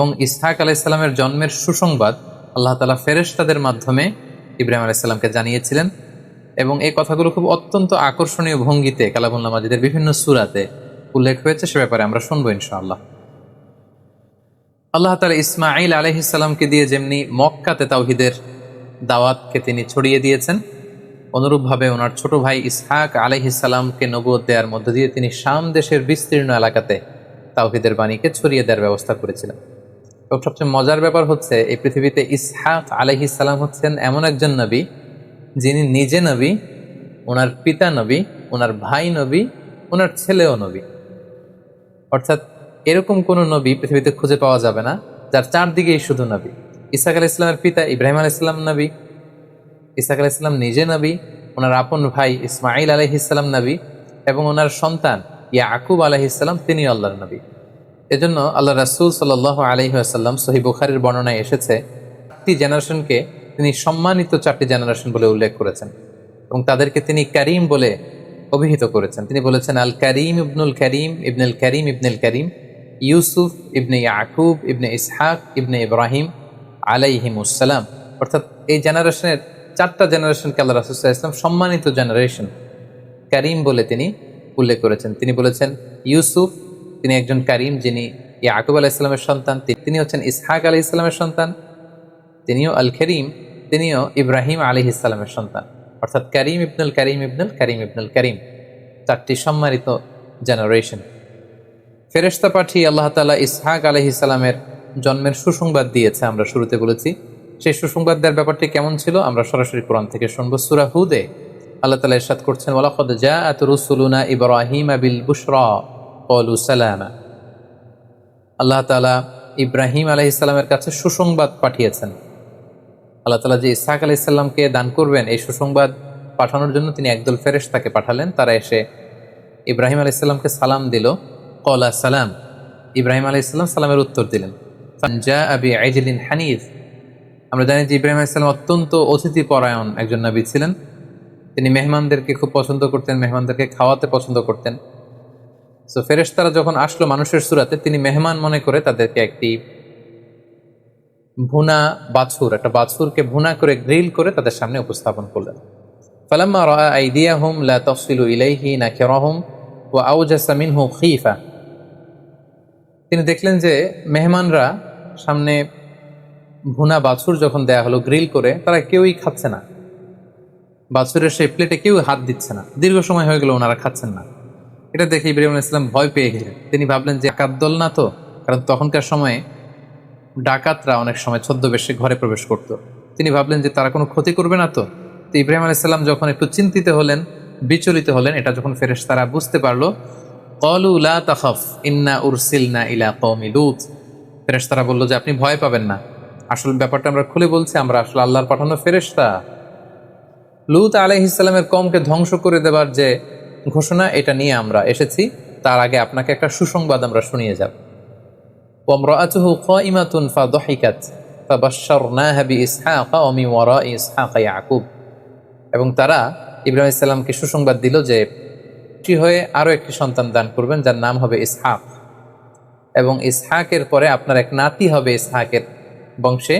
এবং ইসহাক আলাইসাল্লামের জন্মের সুসংবাদ আল্লাহ তালা ফেরেশতাদের মাধ্যমে ইব্রাহিম আলাইসাল্লামকে জানিয়েছিলেন এবং এই কথাগুলো খুব অত্যন্ত আকর্ষণীয় ভঙ্গিতে কালামুল্লাহ মাজিদের বিভিন্ন সুরাতে উল্লেখ হয়েছে, সে ব্যাপারে আমরা শুনব ইনশাআল্লাহ। আল্লাহ তালা ইসমাইল আলহিসাল্লামকে দিয়ে যেমনি মক্কাতে তাওহিদের দাওয়াতকে তিনি ছড়িয়ে দিয়েছেন, অনুরূপভাবে ওনার ছোট ভাই ইসহাক আলহিসাল্লামকে নবুয় দেওয়ার মধ্য দিয়ে তিনি শাম দেশের বিস্তীর্ণ এলাকাতে তাওহিদের বাণীকে ছড়িয়ে দেওয়ার ব্যবস্থা করেছিলেন। এবং সবচেয়ে মজার ব্যাপার হচ্ছে, এই পৃথিবীতে ইসহাক আলহিসাল্লাম হচ্ছেন এমন একজন নবী, যিনি নিজে নবী, ওনার পিতা নবী, ওনার ভাই নবী, ওনার ছেলেও নবী। অর্থাৎ এরকম কোনো নবী পৃথিবীতে খুঁজে পাওয়া যাবে না, যার চারদিকেই শুধু নবী। ইসাক আল ইসলামের পিতা ইব্রাহিম আল ইসলাম নবী ইসাক আল ইসলাম নিজে নবী, ওনার আপন ভাই ইসমাইল আলহ ইসলাম নবী, এবং ওনার সন্তান ইয়া আকুব আলহ ইসলাম তিনি আল্লাহর নবী। এজন্য আল্লাহ রাসুল সাল আলহি আসাল্লাম সহি বুখারির বর্ণনায় এসেছে, চারটি জেনারেশনকে তিনি সম্মানিত চারটি জেনারেশন বলে উল্লেখ করেছেন এবং তাদেরকে তিনি করিম বলে অভিহিত করেছেন। তিনি বলেছেন, আল করিম ইবনুল করিম ইবনুল করিম ইবনুল করিম, ইউসুফ ইবনে ইয়াকুব ইবনে ইসহাক ইবনে ইব্রাহিম আলাইহিমুসালাম অর্থাৎ এই জেনারেশনের চারটা জেনারেশনকে আল্লাহ রাসুল্লাহ ইসলাম সম্মানিত জেনারেশন করিম বলে তিনি উল্লেখ করেছেন। তিনি বলেছেন, ইউসুফ তিনি একজন করিম যিনি ইয়াকুব আলাহ ইসলামের সন্তান, তিনি হচ্ছেন ইসহাক আলি ইসলামের সন্তান, তিনিও আল করিম তিনিও ইব্রাহিম আলী ইসলামের সন্তান। অর্থাৎ করিম ইবনুল করিম ইবনুল করিম ইবনুল করিম। চারটি সম্মানিত জেনারেশন ফেরেশতা পাঠিয়ে আল্লাহ তালা ইসহাক আলহি ইসলামের জন্মের সুসংবাদ দিয়েছে, আমরা শুরুতে বলেছি। সেই সুসংবাদ দেওয়ার ব্যাপারটি কেমন ছিল, আমরা সরাসরি কোরআন থেকে শুনব সুরা হুদে। আল্লাহ তালা ইরশাদ করছেন, ওয়ালাকদ জাআত রুসুলুনা ইব্রাহিম আবিল বুশরা। ক্বালু সালামা আল্লাহ তালা ইব্রাহিম আলহি ইসলামের কাছে সুসংবাদ পাঠিয়েছেন। আল্লাহ তালা যে ইসহাক আলাহ ইসলামকে দান করবেন, এই সুসংবাদ পাঠানোর জন্য তিনি একদল ফেরেশ তাকে পাঠালেন। তারা এসে ইব্রাহিম আলাহ ইসলামকে সালাম দিল। কলা সালাম। ইব্রাহিম আলাহ ইসলাম সালামের উত্তর দিলেন ফানজা আবি আইজলিন হানিফ। আমরা জানি যে ইব্রাহিম আলাহ ইসলাম অত্যন্ত অতিথি পরায়ণ একজন নবী ছিলেন। তিনি মেহমানদেরকে খুব পছন্দ করতেন, মেহমানদেরকে খাওয়াতে পছন্দ করতেন। সো ফেরেশতারা যখন আসলো মানুষের সুরাতে, তিনি মেহমান মনে করে তাদেরকে একটি ভুনা বাছুর, একটা বাছুরকে ভুনা করে গ্রিল করে তাদের সামনে উপস্থাপন করলেন। ফালাম্মা লা ইলাইহি নাকিরাহুম ওয়া আওজাসা মিনহু খীফা। তিনি দেখলেন যে মেহমানরা সামনে ভুনা বাছুর যখন দেয়া হলো গ্রিল করে, তারা কেউই খাচ্ছে না। বাছুরের সেই প্লেটে কেউ হাত দিচ্ছে না। দীর্ঘ সময় হয়ে গেল, ওনারা খাচ্ছেন না। এটা দেখে ইব্রাহিম আলাইহিস সালাম ভয় পেয়ে গেলেন। তিনি ভাবলেন যে ডাকাত না তো? কারণ তখনকার সময়ে ডাকাতরা অনেক সময় ছদ্মবেশে ঘরে প্রবেশ করত। তিনি ভাবলেন যে তারা কোনো ক্ষতি করবে না তো? তো ইব্রাহিম আলাইসাল্লাম যখন একটু চিন্তিত হলেন, বিচলিত হলেন, এটা যখন ফেরেশ তারা বুঝতে পারল কলু লা তাখফ, ইন্না উরসিলনা ইলা কওমি লুত। ফেরেশ তারা বলল যে, আপনি ভয় পাবেন না। আসল ব্যাপারটা আমরা খুলে বলছি, আমরা আসলে আল্লাহর পাঠানো ফেরেশতা। লুত আলাইহিসাল্লামের কমকে ধ্বংস করে দেবার যে ঘোষণা এটা নিয়ে আমরা এসেছি তার আগে আপনাকে একটা সুসংবাদ আমরা শুনিয়ে যাব وامرأته قائمة فضحكت فبشرناها بإسحاق ومن وراء إسحاق يعقوب এবং তারা ইব্রাহিম ইসলামকে সুসংবাদ দিল যে কি হয়ে আরও একটি সন্তান দান করবেন যার নাম হবে ইসহাক এবং ইসহাকের পরে আপনার এক নাতি হবে ইসহাকের বংশে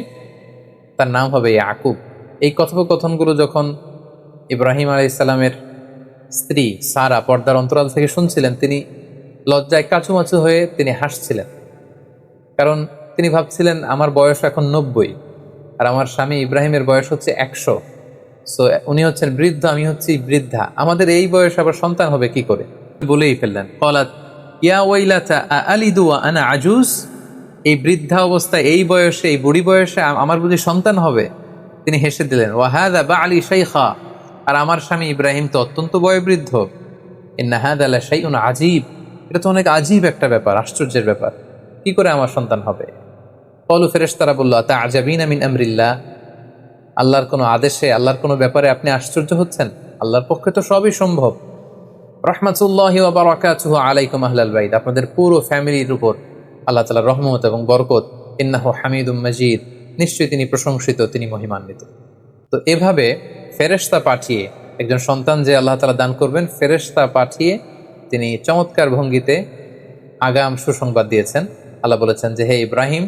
তার নাম হবে ইয়াকুব এই কথোপকথনগুলো যখন ইব্রাহিম আলাই ইসলামের স্ত্রী সারা পর্দার অন্তরাল থেকে শুনছিলেন, তিনি লজ্জায় কাচুমাচু হয়ে তিনি হাসছিলেন। কারণ তিনি ভাবছিলেন, আমার বয়স এখন নব্বই আর আমার স্বামী ইব্রাহিমের বয়স হচ্ছে একশো। সো, উনি হচ্ছেন বৃদ্ধ, আমি হচ্ছি বৃদ্ধা। আমাদের এই বয়স আবার সন্তান হবে কি করে? বলেই ফেললেন। কলাত, ইয়া ওয়াইলাতা আ আলিদু ওয়া আনা আজুজ? এই বৃদ্ধা অবস্থায় এই বয়সে, এই বুড়ি বয়সে আমার বুঝি সন্তান হবে? তিনি হেসে দিলেন ওয়াহাদা বা আলী শাইখা। আর আমার স্বামী ইব্রাহিম তো অত্যন্ত বয়োবৃদ্ধ। ইন্নাহাদ আলা শাইউন আজীব এটা তো অনেক আজীব একটা ব্যাপার, আশ্চর্যের ব্যাপার। কি করে আমার সন্তান হবে? কলু ফেরেশ তারা বলল তা আজাবিন আমিন আমরিল্লাহ। আল্লাহর কোনো আদেশে, আল্লাহর কোনো ব্যাপারে আপনি আশ্চর্য হচ্ছেন? আল্লাহর পক্ষে তো সবই সম্ভব। রহমাতুল্লাহ বারাকাতুহু আলাইকুম আহলাল বাইদ আপনাদের পুরো ফ্যামিলির উপর আল্লাহ তালা রহমত এবং বরকত। ইন্নাহু হামিদুম মাজিদ। নিশ্চয়ই তিনি প্রশংসিত, তিনি মহিমান্বিত। তো এভাবে ফেরেশতা পাঠিয়ে একজন সন্তান যে আল্লাহ তালা দান করবেন, ফেরেশতা পাঠিয়ে তিনি চমৎকার ভঙ্গিতে আগাম সুসংবাদ দিয়েছেন। আল্লাহ বলেছেন যে, হে ইব্রাহিম,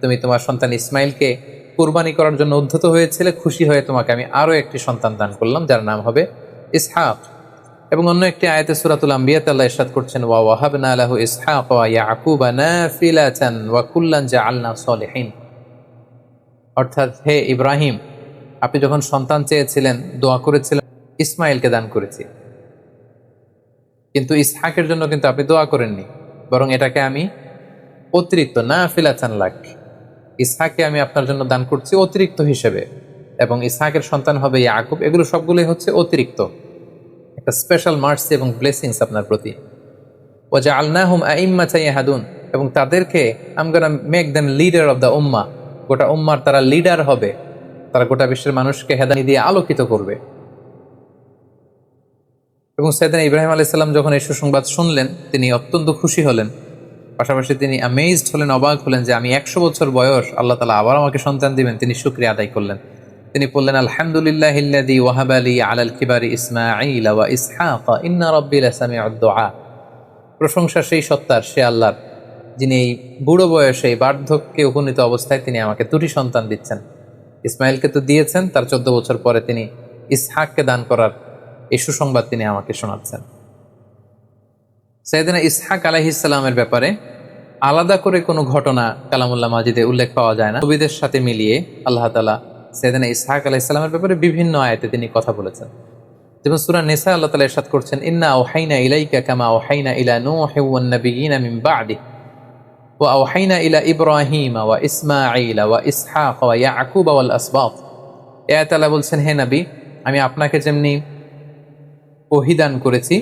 তুমি তোমার সন্তান ইসমাইলকে কুরবানি করার জন্য উদ্ধত হয়েছিলে, খুশি হয়ে তোমাকে আমি আরও একটি সন্তান দান করলাম, যার নাম হবে ইসহাক। এবং অন্য একটি আয়াতে সুরাতুল আম্বিয়াত আল্লাহ ইরশাদ করছেন, ওয়া ওয়াহাবনা লাহু ইসহাক ওয়া ইয়াকুবা নাফিলাতান ওয়া কুল্লান জাআলনা সলিহিন। অর্থাৎ, হে ইব্রাহিম আপনি যখন সন্তান চেয়েছিলেন, দোয়া করেছিলেন, ইসমাইলকে দান করেছি। কিন্তু ইসহাকের জন্য কিন্তু আপনি দোয়া করেননি, বরং এটাকে আমি অতিরিক্ত না ফিলাচান লাগ ইসহাকে আমি আপনার জন্য দান করছি অতিরিক্ত হিসেবে। এবং ইসহাকের সন্তান হবে ইয়াকুব, এগুলো সবগুলোই হচ্ছে অতিরিক্ত। একটা স্পেশাল মার্সি এবং ব্লেসিংস আপনার প্রতি। ও যে আলনাহুম আইম্মা হাদুন এবং তাদেরকে আম make them leader of the উম্মা গোটা উম্মার তারা লিডার হবে। তারা গোটা বিশ্বের মানুষকে হেদানি দিয়ে আলোকিত করবে। এবং সৈয়দিন ইব্রাহিম আলাইসাল্লাম যখন এই সুসংবাদ শুনলেন, তিনি অত্যন্ত খুশি হলেন। পাশাপাশি তিনি অ্যামেজড হলেন, অবাক হলেন যে আমি একশো বছর বয়স, আল্লাহ তালা আবার আমাকে সন্তান দিবেন, তিনি শুক্রিয়া আদায় করলেন। তিনি বললেন, আলহামদুলিল্লাহ ইল্লাদি ওয়াহাব আলী আলাল কিবারি ইসমাঈল ওয়া ইন্না রব্বিল দুআ প্রশংসা সেই সত্তার, সে আল্লাহর, যিনি এই বুড়ো বয়সে বার্ধক্যে উপনীত অবস্থায় তিনি আমাকে দুটি সন্তান দিচ্ছেন। ইসমাইলকে তো দিয়েছেন, তার চোদ্দ বছর পরে তিনি ইসহাককে দান করার এই সুসংবাদ তিনি আমাকে শোনাচ্ছেন। সৈয়দিনা ইসহাক আলাহিসাল্লামের ব্যাপারে আলাদা করে কোনো ঘটনা কালামুল্লাহ মাজিদে উল্লেখ পাওয়া যায় না। নবীদের সাথে মিলিয়ে আল্লাহ তালা সৈয়দিনা ইসহাক আলাহিসাল্লামের ব্যাপারে বিভিন্ন আয়াতে তিনি কথা বলেছেন। যেমন সুরা নেসা আল্লাহ তালা ইরশাদ করছেন, ইন্না ওহাইনা ইলাইকা কামা ওহাইনা ইলা নূহি ওয়ান নাবিয়িনা মিন ইসমাঈল ওয়া ইসহাক ওয়া ইয়াকুব ওয়াল আসবাত এ আল্লাহ বলছেন, হে নবী, আমি আপনাকে যেমনি ওহিদান করেছি,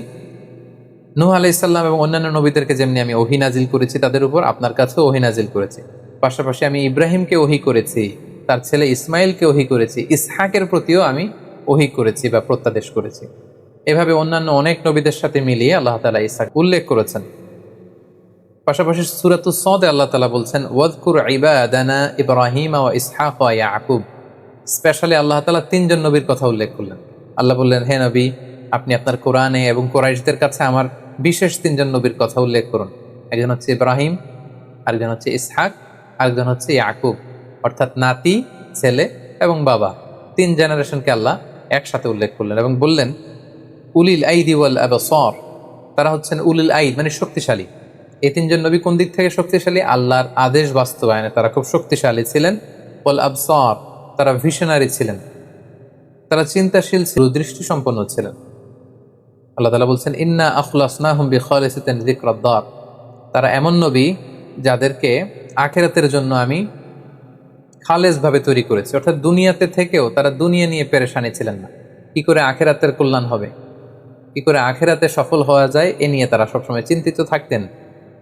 নূহ আলাইসাল্লাম এবং অন্যান্য নবীদেরকে যেমনি আমি ওহি নাজিল করেছি, তাদের উপর আপনার কাছেও ওহি নাজিল করেছি। পাশাপাশি আমি ইব্রাহিমকে ওহি করেছি, তার ছেলে ইসমাইলকে ওহি করেছি, ইসহাকের প্রতিও আমি ওহি করেছি বা প্রত্যাদেশ করেছি। এভাবে অন্যান্য অনেক নবীদের সাথে মিলিয়ে আল্লাহ তালা ইসহাক উল্লেখ করেছেন। পাশাপাশি সুরাতু সদে আল্লাহ তালা বলছেন ওয়াদকুর ইবাদানা ইব্রাহিম ও ইসহাক ইয়াকুব। স্পেশালি আল্লাহ তালা তিনজন নবীর কথা উল্লেখ করলেন। আল্লাহ বললেন, হে নবী, আপনি আপনার কোরআনে এবং কোরাইশদের কাছে আমার বিশেষ তিনজন নবীর কথা উল্লেখ করুন। একজন হচ্ছে ইব্রাহিম, আরেকজন হচ্ছে ইসহাক, আরেকজন হচ্ছে ইয়াকুব। অর্থাৎ নাতি, ছেলে এবং বাবা। তিন জেনারেশনকে আল্লাহ একসাথে উল্লেখ করলেন এবং বললেন, উলিল আইদি ওয়াল আবসর। তারা হচ্ছেন উলিল আইদ মানে শক্তিশালী। এই তিনজন নবী কোন দিক থেকে শক্তিশালী? আল্লাহর আদেশ বাস্তবায়নে। তারা খুব শক্তিশালী ছিলেন। ওয়াল আবসর, তারা ভিশনারি ছিলেন। তারা চিন্তাশীল ছিল দৃষ্টি সম্পন্ন ছিলেন। আল্লাহ তালা বলছেন, ইন্না আখলাসনা হুম বিখালিসিতেন যিকরাদ্দার তারা এমন নবী যাদেরকে আখেরাতের জন্য আমি খালেজভাবে তৈরি করেছি। অর্থাৎ দুনিয়াতে থেকেও তারা দুনিয়া নিয়ে পেরেশানি ছিলেন না। কি করে আখেরাতের কল্যাণ হবে? কি করে আখেরাতে সফল হওয়া যায়? এ নিয়ে তারা সবসময় চিন্তিত থাকতেন।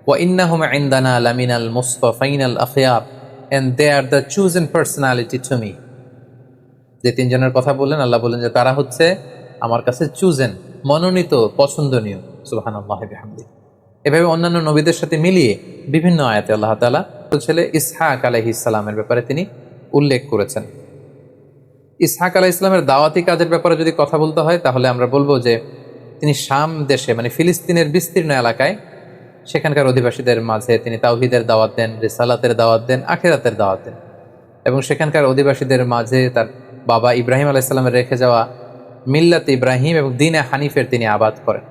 হুম ইন্দানা লামিনাল মুস্তফাইনাল আখিয়ার and they are the chosen personality to me যে তিনজনের কথা বললেন, আল্লাহ বললেন যে তারা হচ্ছে? আমার কাছে চুজেন মনোনীত, পছন্দনীয়। সুবাহান আল্লাহামদি এভাবে অন্যান্য নবীদের সাথে মিলিয়ে বিভিন্ন আয়াতে আল্লাহ তালা ছেলে ইসহাক আলহি ইসলামের ব্যাপারে তিনি উল্লেখ করেছেন। ইসহাক আলাহ ইসলামের দাওয়াতি কাজের ব্যাপারে যদি কথা বলতে হয়, তাহলে আমরা বলব যে তিনি শাম দেশে মানে ফিলিস্তিনের বিস্তীর্ণ এলাকায় সেখানকার অধিবাসীদের মাঝে তিনি তাওহিদের দাওয়াত দেন, রিসালাতের দাওয়াত দেন, আখেরাতের দাওয়াত দেন। এবং সেখানকার অধিবাসীদের মাঝে তার বাবা ইব্রাহিম আলাইসাল্লামের রেখে যাওয়া মিল্লাত ইব্রাহিম এবং দিনে হানিফের তিনি আবাদ করেন।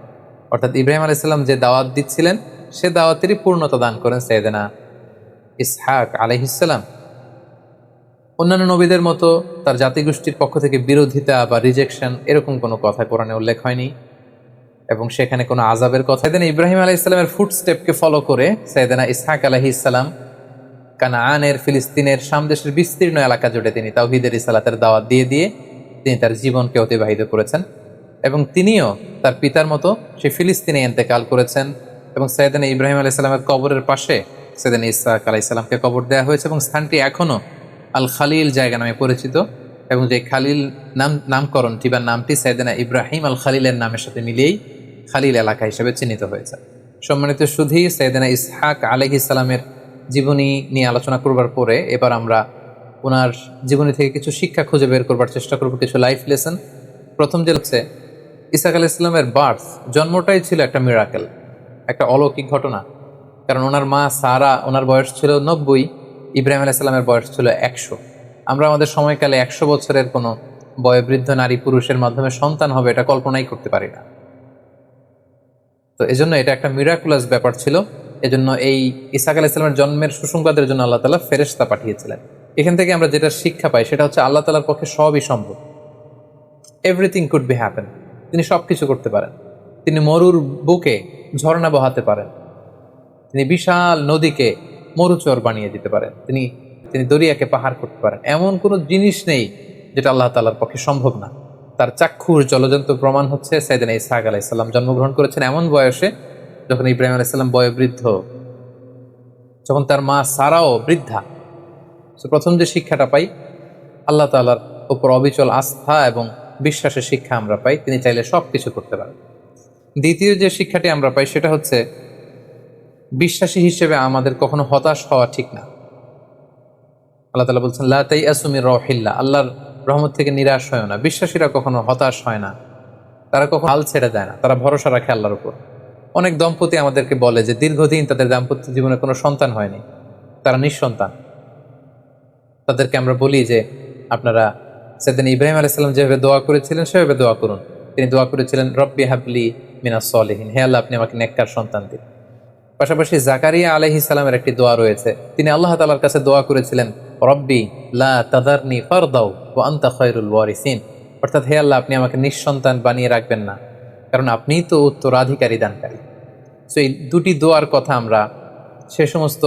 অর্থাৎ ইব্রাহিম আলাইসাল্লাম যে দাওয়াত দিচ্ছিলেন, সে দাওয়াতেরই পূর্ণতা দান করেন সৈয়দেনা ইসহাক আলহিসাল্লাম অন্যান্য নবীদের মতো তার জাতিগোষ্ঠীর পক্ষ থেকে বিরোধিতা বা রিজেকশন এরকম কোনো কথা কোরআনে উল্লেখ হয়নি। এবং সেখানে কোনো আজাবের কথা। সেদিন ইব্রাহিম আলাহ ইসলামের ফুট স্টেপকে ফলো করে সৈয়দেনা ইসহাক আলহি ইসলাম কানাআনের ফিলিস্তিনের সামদেশের বিস্তীর্ণ এলাকা জুড়ে তিনি তাওহিদের ইসালাতের দাওয়াত দিয়ে দিয়ে তিনি তার জীবনকে অতিবাহিত করেছেন এবং তিনিও তার পিতার মতো সে ফিলিস্তিনে এন্তেকাল করেছেন এবং সৈয়দান ইব্রাহিম আলাইসাল্লামের কবরের পাশে সৈয়দান ইসাক আলাইসাল্লামকে কবর দেওয়া হয়েছে এবং স্থানটি এখনও আল খালিল জায়গা নামে পরিচিত এবং যে খালিল নাম, নামকরণটি বা নামটি সৈয়দানা ইব্রাহিম আল খালিলের নামের সাথে মিলিয়েই খালিল এলাকা হিসেবে চিহ্নিত হয়েছে। সম্মানিত শুধুই সৈয়দানা ইসহাক আলহ ইসলামের জীবনী নিয়ে আলোচনা করবার পরে এবার আমরা ওনার জীবনী থেকে কিছু শিক্ষা খুঁজে বের করবার চেষ্টা করব, কিছু লাইফ লেসন প্রথম যে হচ্ছে ইসাক আল ইসলামের বার্থ জন্মটাই ছিল একটা মিরাকেল একটা অলৌকিক ঘটনা। কারণ ওনার মা সারা, ওনার বয়স ছিল নব্বই, ইব্রাহিম আলাইসাল্লামের বয়স ছিল একশো। আমরা আমাদের সময়কালে একশো বছরের কোনো বয়োবৃদ্ধ নারী পুরুষের মাধ্যমে সন্তান হবে এটা কল্পনাই করতে পারি না। তো এজন্য এটা একটা মিরাকুলাস ব্যাপার ছিল। এজন্য এই ইসাক আলাহ ইসলামের জন্মের সুসংবাদের জন্য আল্লাহ তালা ফেরেস্তা পাঠিয়েছিলেন। এখান থেকে আমরা যেটা শিক্ষা পাই সেটা হচ্ছে আল্লাহ তালার পক্ষে সবই সম্ভব। এভরিথিং কুড বি হ্যাপেন তিনি সব কিছু করতে পারেন। তিনি মরুর বুকে ঝর্ণা বহাতে পারেন। তিনি বিশাল নদীকে মরুচর বানিয়ে দিতে পারেন। তিনি তিনি দরিয়াকে পাহাড় করতে পারেন। এমন কোনো জিনিস নেই যেটা আল্লাহ তালার পক্ষে সম্ভব না। তার চাক্ষুর জলজন্ত প্রমাণ হচ্ছে সাইদিন ইসাহাক আলাইসাল্লাম জন্মগ্রহণ করেছেন এমন বয়সে যখন ইব্রাহিম আলাইসাল্লাম বয়োবৃদ্ধ। যখন তার মা সারাও বৃদ্ধা। তো প্রথম যে শিক্ষাটা পাই, আল্লাহ তালার উপর অবিচল আস্থা এবং বিশ্বাসের শিক্ষা আমরা পাই, তিনি চাইলে সব কিছু করতে পারেন। দ্বিতীয় যে শিক্ষাটি আমরা পাই, সেটা হচ্ছে বিশ্বাসী হিসেবে আমাদের কখনো হতাশ হওয়া ঠিক না। আল্লাহ তালা বলছেন লাতাই রহিল্লা আল্লাহর রহমত থেকে নিরাশ হয় না। বিশ্বাসীরা কখনো হতাশ হয় না। তারা কখনো হাল ছেড়ে দেয় না। তারা ভরসা রাখে আল্লাহর উপর। অনেক দম্পতি আমাদেরকে বলে যে, দীর্ঘদিন তাদের দাম্পত্য জীবনে কোনো সন্তান হয়নি। তারা নিঃসন্তান। তাদেরকে আমরা বলি যে, আপনারা সেদিন ইব্রাহিম আলাইসাল্লাম যেভাবে দোয়া করেছিলেন, সেভাবে দোয়া করুন। তিনি দোয়া করেছিলেন, রব্বি হাবলি মিনা সলেহিন। হে আল্লাহ, আপনি আমাকে নেককার সন্তান দিন। পাশাপাশি জাকারিয়া আলহি সালামের একটি দোয়া রয়েছে। তিনি আল্লাহ তালার কাছে দোয়া করেছিলেন, রব্বি লা তাদারনি ফারদাউ। আন্তা খয়রুল ওয়ারিসিন। অর্থাৎ হে আল্লাহ, আপনি আমাকে নিঃসন্তান বানিয়ে রাখবেন না। কারণ আপনিই তো উত্তরাধিকারী দানকারী। সো এই দুটি দোয়ার কথা আমরা সে সমস্ত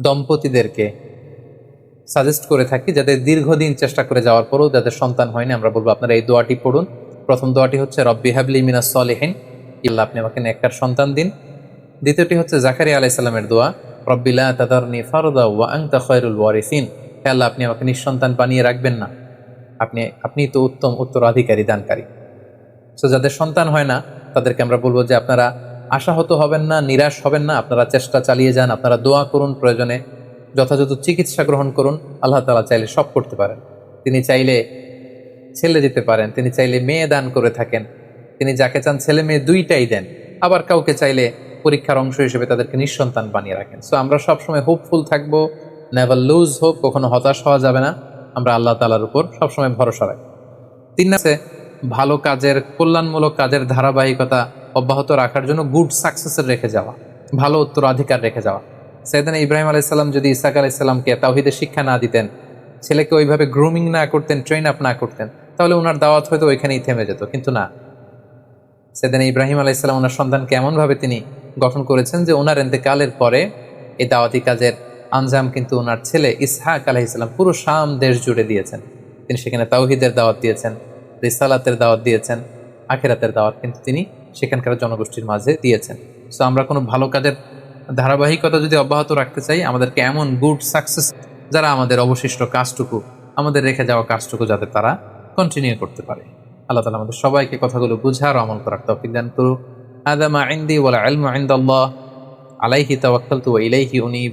দম্পতিদেরকে সাজেস্ট করে থাকি, যাদের দীর্ঘদিন চেষ্টা করে যাওয়ার পরেও যাদের সন্তান হয়নি, আমরা বলব আপনারা এই দোয়াটি পড়ুন। প্রথম দোয়াটি হচ্ছে, রব্বি হাবলি মিনাস সলেহিন। ইল্লা আপনি আমাকে নেককার সন্তান দিন। দ্বিতীয়টি হচ্ছে জাকারি আলাইসাল্লামের দোয়া রব্বিলা তাদারনি ফারদা ওয়া আংতা খয়রুল ওয়ারিসিন। আল্লাহ আপনি আমাকে নিঃসন্তান বানিয়ে রাখবেন না। আপনি আপনি তো উত্তম উত্তরাধিকারী, দানকারী। সো যাদের সন্তান হয় না, তাদেরকে আমরা বলব যে আপনারা আশাহত হবেন না, নিরাশ হবেন না, আপনারা চেষ্টা চালিয়ে যান, আপনারা দোয়া করুন প্রয়োজনে, যথাযথ চিকিৎসা গ্রহণ করুন, আল্লাহ তালা চাইলে সব করতে পারেন। তিনি চাইলে ছেলে দিতে পারেন, তিনি চাইলে মেয়ে দান করে থাকেন, তিনি যাকে চান ছেলে মেয়ে দুইটাই দেন। আবার কাউকে চাইলে পরীক্ষার অংশ হিসেবে তাদেরকে নিঃসন্তান বানিয়ে রাখেন। সো আমরা সবসময় হোপফুল থাকব নেভার লুজ হোক কখনো হতাশ হওয়া যাবে না। আমরা আল্লাহ তালার উপর সবসময় ভরসা রাখি। তিন আছে ভালো কাজের, কল্যাণমূলক কাজের ধারাবাহিকতা অব্যাহত রাখার জন্য গুড সাকসেসের রেখে যাওয়া, ভালো উত্তরাধিকার রেখে যাওয়া। সেদিন ইব্রাহিম আলাইসাল্লাম যদি ইসাক আলাইসাল্লামকে তাহিদের শিক্ষা না দিতেন, ছেলেকে ওইভাবে গ্রুমিং না করতেন ট্রেন আপ না করতেন, তাহলে ওনার দাওয়াত হয়তো ওইখানেই থেমে যেত, কিন্তু না। সেদিন ইব্রাহিম আলাইসাল্লাম ওনার সন্তানকে এমনভাবে তিনি গঠন করেছেন যে ওনার এতেকালের পরে এই দাওয়াতি কাজের আঞ্জাম কিন্তু ওনার ছেলে ইসহাক আলাইসাল্লাম পুরো শাম দেশ জুড়ে দিয়েছেন। তিনি সেখানে তাওহিদের দাওয়াত দিয়েছেন, রিসালাতের দাওয়াত দিয়েছেন, আখেরাতের দাওয়াত কিন্তু তিনি সেখানকার জনগোষ্ঠীর মাঝে দিয়েছেন। সো আমরা কোনো ভালো কাজের ধারাবাহিকতা যদি অব্যাহত রাখতে চাই, আমাদেরকে এমন গুড সাকসেস যারা আমাদের অবশিষ্ট কাজটুকু, আমাদের রেখে যাওয়া কাজটুকু যাতে তারা কন্টিনিউ করতে পারে। আল্লাহ তালা আমাদের সবাইকে কথাগুলো বুঝার আমল করার তৌফিক দান করু আদামা আইন্দি ওয়ালা আলমা আইন্দাল্লাহ আলাইহি তাওয়াক্কালতু ওয়া ইলাইহি উনীব।